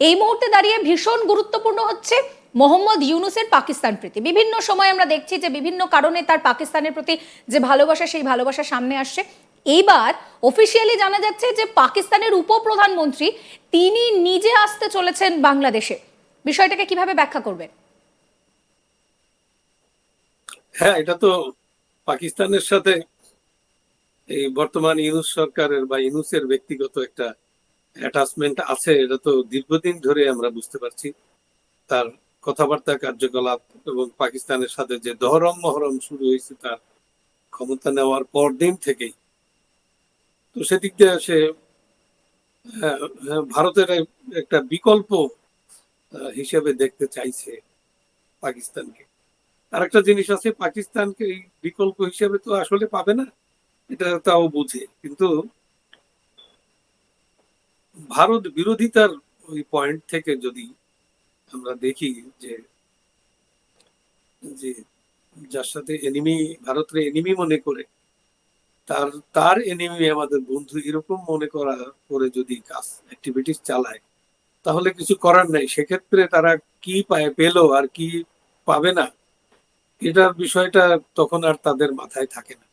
এই মুহূর্তে দাঁড়িয়ে ভীষণ গুরুত্বপূর্ণ হচ্ছে মোহাম্মদ ইউনুসের পাকিস্তান প্রীতি। বিভিন্ন সময় আমরা দেখছি যে বিভিন্ন কারণে তার পাকিস্তানের প্রতি যে ভালোবাসা, সেই ভালোবাসা সামনে আসছে। এইবার অফিসিয়ালি জানা যাচ্ছে যে পাকিস্তানের উপপ্রধানমন্ত্রী, তিনি নিজে আসতে চলেছেন বাংলাদেশে। বিষয়টাকে কীভাবে ব্যাখ্যা করবেন? হ্যাঁ এটা তো পাকিস্তানের সাথে এই বর্তমান ইউনুস সরকারের বা ইউনুসের ব্যক্তিগত একটা অ্যাটাচমেন্ট আছে, এটা তো দীর্ঘদিন ধরে আমরা বুঝতে পারছি। তার কথাবার্তা, কার্যকলাপ এবং পাকিস্তানের সাথে যে দহরম মহরম শুরু হয়েছে, তার ক্ষমতা নেওয়ার পর দিন থেকেই। তো সেদিক দিয়ে সে ভারতের একটা বিকল্প হিসেবে দেখতে চাইছে পাকিস্তানকে। আরেকটা জিনিস আছে, পাকিস্তানকে এই বিকল্প হিসেবে তো আসলে পাবে না, এটা তাও বুঝে। কিন্তু ভারত বিরোধিতার ওই পয়েন্ট থেকে যদি আমরা দেখি যে যে যার সাথে এনিমি ভারতের এনিমি মনে করে, তার তার এনিমি আমাদের বন্ধু এরকম মনে করা, করে যদি কাজ অ্যাক্টিভিটিস চালায়, তাহলে কিছু করার নাই। সেক্ষেত্রে তারা কি পায়, পেল আর কি পাবে না, এটার বিষয়টা তখন আর তাদের মাথায় থাকে না।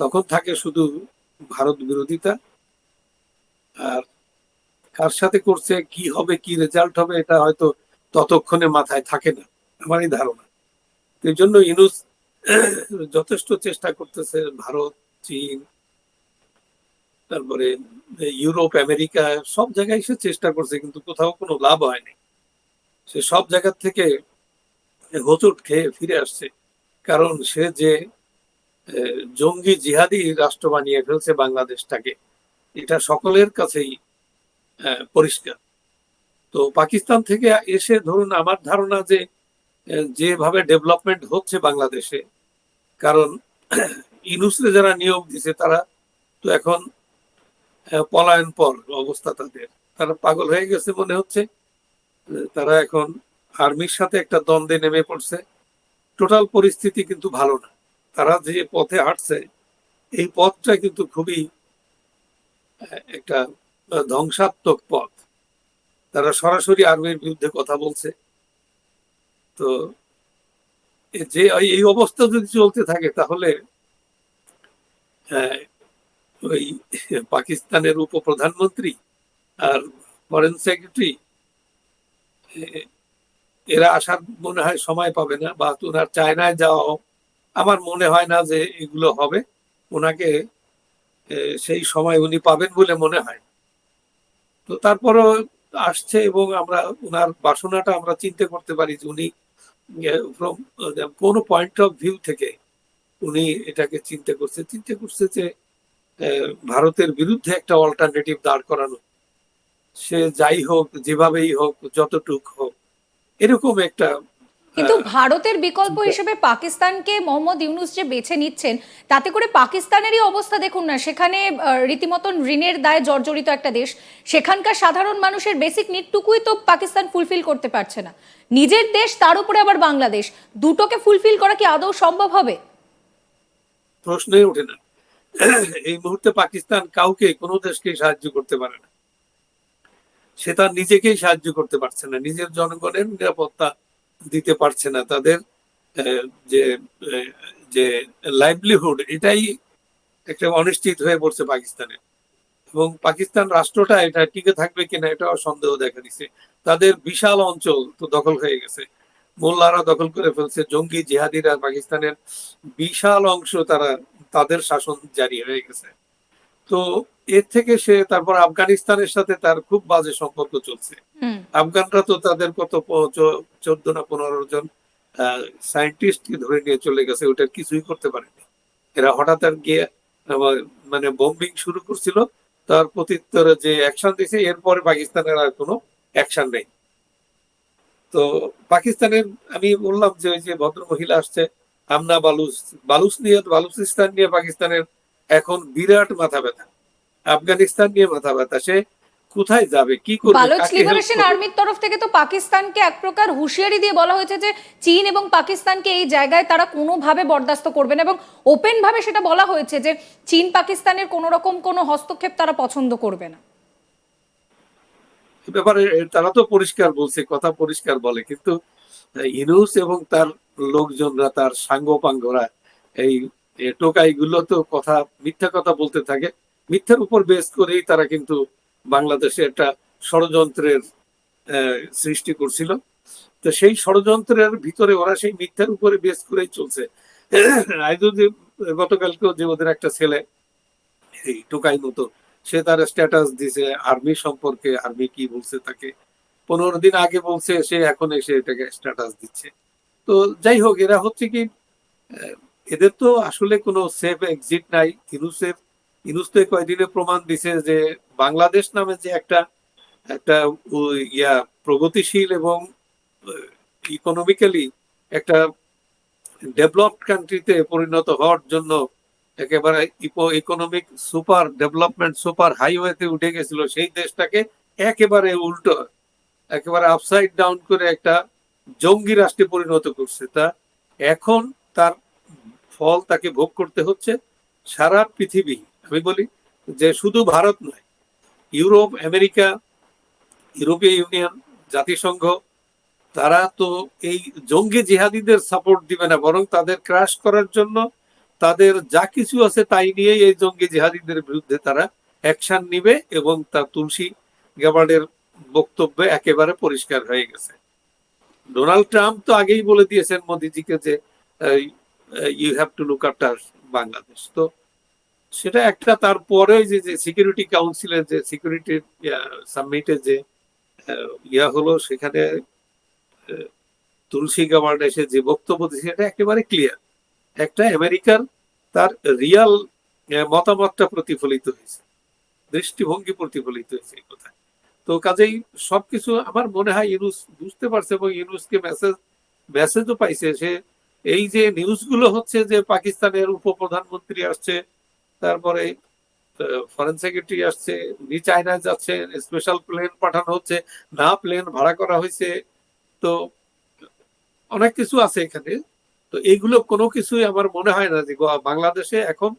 তখন থাকে শুধু ভারত বিরোধিতা আর কার সাথে করছে, কি হবে, কি রেজাল্ট হবে, এটা হয়তো ততক্ষণে মাথায় থাকে না। আমারই ধারণা। এই জন্য ইনুস যথেষ্ট চেষ্টা করতেছে, ভারত, চীন, তারপরে ইউরোপ, আমেরিকা, সব জায়গায় সে চেষ্টা করছে, কিন্তু কোথাও কোনো লাভ হয়নি। সে সব জায়গা থেকে হোঁচট খেয়ে ফিরে আসছে। কারণ সে যে জঙ্গি জিহাদি রাষ্ট্র বানিয়ে ফেলছে বাংলাদেশটাকে, এটা সকলের কাছেই পরিষ্কার। তো পাকিস্তান থেকে এসে ধরুন আমার ধারণা যে যেভাবে ডেভেলপমেন্ট হচ্ছে বাংলাদেশে, কারণ ইনুসরে যারা নিয়োগ দিছে তারা তো এখন পলায়ন পর অবস্থা তাদের। তারা পাগল হয়ে গেছে মনে হচ্ছে। তারা এখন আর্মির সাথে একটা দ্বন্দ্বে নেমে পড়ছে। টোটাল পরিস্থিতি কিন্তু ভালো না। তারা যে পথে হাঁটছে, এই পথটা কিন্তু খুবই একটা ধ্বংসাত্মক পথ। তারা সরাসরি আর্মির বিরুদ্ধে কথা বলছে। তো যে এই- অবস্থা যদি চলতে থাকে তাহলে ওই পাকিস্তানের উপপ্রধানমন্ত্রী আর ফরেন সেক্রেটারি এরা আসার মনে হয় সময় পাবে না বা ওনার চায়নায় যাওয়া। আমার মনে হয় না যে এগুলো হবে। ওনাকে সেই সময় উনি পাবেন বলে মনে হয়। তো তারপরও আসছে এবং আমরা ওনার বাসনাটা আমরা চিন্তা করতে পারি যে উনি ফ্রম কোন পয়েন্ট অফ ভিউ থেকে উনি এটাকে চিন্তা করছে। চিন্তা করছে যে ভারতের বিরুদ্ধে একটা অল্টারনেটিভ দাঁড় করানো। সে যাই হোক, যেভাবেই হোক, যতটুক হোক, এরকম একটা কিন্তু ভারতের বিকল্প হিসেবে পাকিস্তানকে মোহাম্মদ ইউনুস যে বেছে নিচ্ছেন, তাতে করে পাকিস্তানেরই অবস্থা দেখুন না। সেখানে রীতিমতন ঋণের দায়ে জর্জরিত একটা দেশ। সেখানকার সাধারণ মানুষের বেসিক নিডটুকুই তো পাকিস্তান ফুলফিল করতে পারছে না। নিজের দেশ, তার উপরে আবার বাংলাদেশ। দুটোকে ফুলফিল করা কি আদৌ সম্ভব হবে? প্রশ্নই ওঠে না। এই মুহূর্তে পাকিস্তান কাউকে কোনো দেশকে সাহায্য করতে পারে না। সে তার নিজেকেই সাহায্য করতে পারছে না। নিজের জনগণের নিরাপত্তা দিতে পারছে না তাদের যে যে লাইভলিহুড এটাই একটা অনিশ্চিত হয়ে পড়ছে পাকিস্তানে। এবং পাকিস্তান রাষ্ট্রটা এটা টিকে থাকবে কিনা এটাও সন্দেহ দেখা দিচ্ছে। তাদের বিশাল অঞ্চল তো দখল হয়ে গেছে। মোল্লারা দখল করে ফেলছে, জঙ্গি জিহাদিরা পাকিস্তানের বিশাল অংশ তারা, তাদের শাসন জারি হয়ে গেছে। তো এর থেকে সে তারপর আফগানিস্তানের সাথে তার খুব বাজে সম্পর্ক চলছে। আফগানরা তো তাদের কত চোদ্দ না পনেরো জন সায়েন্টিস্ট ধরে নিয়ে চলে গেছে ওটা কিছুই করতে পারেনি। এরা হঠাৎ আর গিয়ে মানে বোম্বিং শুরু করছিল তার প্রত্যুত্তরে যে অ্যাকশন দিয়েছে এরপরে পাকিস্তানের আর কোনো অ্যাকশন নেই। তো পাকিস্তানের আমি বললাম যে ওই যে ভদ্র মহিলা আসছে আমনা বালুচ বালুচ নিয়ে বালুচিস্তান নিয়ে পাকিস্তানের এখন বিরাট মাথা ব্যথা। আফগানিস্তান নিয়ে মাথা ব্যথা। সে কোথায় যাবে? কি করবে? বালোচ লিবারেশন আর্মির তরফ থেকে তো পাকিস্তানকে এক প্রকার হুঁশিয়ারি দিয়ে বলা হয়েছে যে চীন এবং পাকিস্তানকে এই জায়গায় তারা কোনোভাবে বরদাস্ত করবে না এবং ওপেন ভাবে সেটা বলা হয়েছে যে চীন পাকিস্তানের কোনো রকম কোনো হস্তক্ষেপ তারা পছন্দ করবে না। ব্যাপারে তারা তো পরিষ্কার বলছে কথা পরিষ্কার বলে কিন্তু ইনুস এবং তার লোকজনরা তার সাঙ্গপাঙ্গরা এই টোকাইগুলো তো কথা, মিথ্যা কথা বলতে থাকে। মিথ্যার উপর বেস করেই তারা কিন্তু বাংলাদেশে একটা ষড়যন্ত্রের সৃষ্টি করছিল। তো সেই ষড়যন্ত্রের ভিতরে ওরা সেই মিথ্যার উপরে বেস করেই চলছে। যে, গতকালকেও যে ওদের একটা ছেলে, এই টোকাই মতো, সে তার স্ট্যাটাস দিছে আর্মি সম্পর্কে আর্মি কি বলছে তাকে। পনেরো দিন আগে বলছে, সে এখন এসে এটাকে স্ট্যাটাস দিচ্ছে। তো যাই হোক, এরা হচ্ছে কি এদের তো আসলে কোনো সেফ এক্সিট নাই। ইনুসের ইনুস তো এই কয়দিনে প্রমাণ দিছে যে বাংলাদেশ নামে যে একটা একটা ইয়া প্রগতিশীল এবং ইকোনমিক্যালি একটা ডেভেলপড কান্ট্রিতে পরিণত হওয়ার জন্য একেবারে ইকোনমিক সুপার ডেভেলপমেন্ট সুপার হাইওয়েতে উঠে গেছিল। সেই দেশটাকে একেবারে উল্টো, একেবারে আপসাইড ডাউন করে একটা জঙ্গি রাষ্ট্রে পরিণত করছে। তা এখন তার ফল তাকে ভোগ করতে হচ্ছে সারা পৃথিবী। আমি বলি যে শুধু ভারত নয়, ইউরোপ, আমেরিকা, ইউরোপীয় ইউনিয়ন, জাতিসংঘ, তারা তো এই জঙ্গি জিহাদিদের সাপোর্ট দিবে না, বরং তাদের ক্রাশ করার জন্য তাদের যা কিছু আছে তাই নিয়েই এই জঙ্গি জিহাদিদের বিরুদ্ধে তারা অ্যাকশন নিবে এবং তার তুলসী গ্যাবার্ডের বক্তব্যে একেবারে পরিষ্কার হয়ে গেছে। ডোনাল্ড ট্রাম্প তো আগেই বলে দিয়েছেন মোদিজিকে যে you have to look after Bangladesh তো সেটা একটা, তারপরে যে যে সিকিউরিটি কাউন্সিলের যে সিকিউরিটি সাবমিটে যে ইয়া হলো, সেখানে তুলসী গাবার্ড এসে যে বক্তব্য দিয়েছে, সেটা একেবারে ক্লিয়ার একটা আমেরিকার তার রিয়াল মতামতটা প্রতিফলিত হয়েছে। দৃষ্টিভঙ্গি প্রতিফলিত হয়েছে এই কথা তো কাজেই সবকিছু আমার মনে হয় ইউনুস বুঝতে পারছে এবং ইউনুসকে মেসেজ মেসেজও পাইছে। সে এই যে নিউজগুলো হচ্ছে যে পাকিস্তানের উপপ্রধানমন্ত্রী আসছে, তারপরে ফরেন সেক্রেটারি আসছে, উনি চায়নায় যাচ্ছে স্পেশাল প্লেন পাঠানো হচ্ছে, না প্লেন ভাড়া করা হয়েছে। তো অনেক কিছু আছে এখানে। তো এইগুলো কোনো কিছুই আমার মনে হয় না যে বাংলাদেশে এখন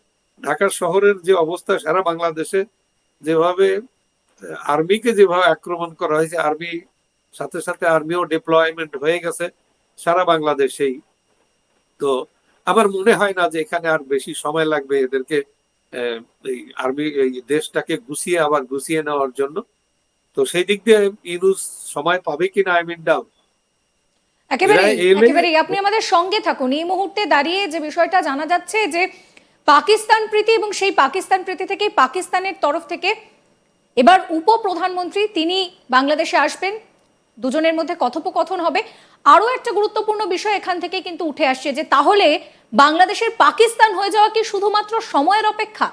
ঢাকা শহরের যে অবস্থা, সারা বাংলাদেশে যেভাবে আর্মিকে যেভাবে আক্রমণ করা হয়েছে, আর্মি, সাথে সাথে আর্মিও ডিপ্লয়মেন্ট হয়ে গেছে, সারা বাংলাদেশেই। তো আমার মনে হয় না যে এখানে আর বেশি সময় লাগবে এদেরকে আর্মি এই দেশটাকে গুছিয়ে আবার গুছিয়ে নেওয়ার জন্য। তো সেই দিক দিয়ে ইউনুস সময় পাবে কিনা আই মিন ডাউন আপনি আমাদের সঙ্গে থাকুন। এই মুহূর্তে দাঁড়িয়ে যে বিষয়টা জানা যাচ্ছে যে পাকিস্তান প্রীতি এবং সেই পাকিস্তান প্রীতি থেকে পাকিস্তানের তরফ থেকে এবার উপপ্রধানমন্ত্রী তিনি বাংলাদেশে আসবেন। দুজনের মধ্যে কথোপকথন হবে। আরও একটা গুরুত্বপূর্ণ বিষয় এখান থেকে কিন্তু উঠে আসছে যে তাহলে বাংলাদেশের পাকিস্তান হয়ে যাওয়া কি শুধুমাত্র সময়ের অপেক্ষা?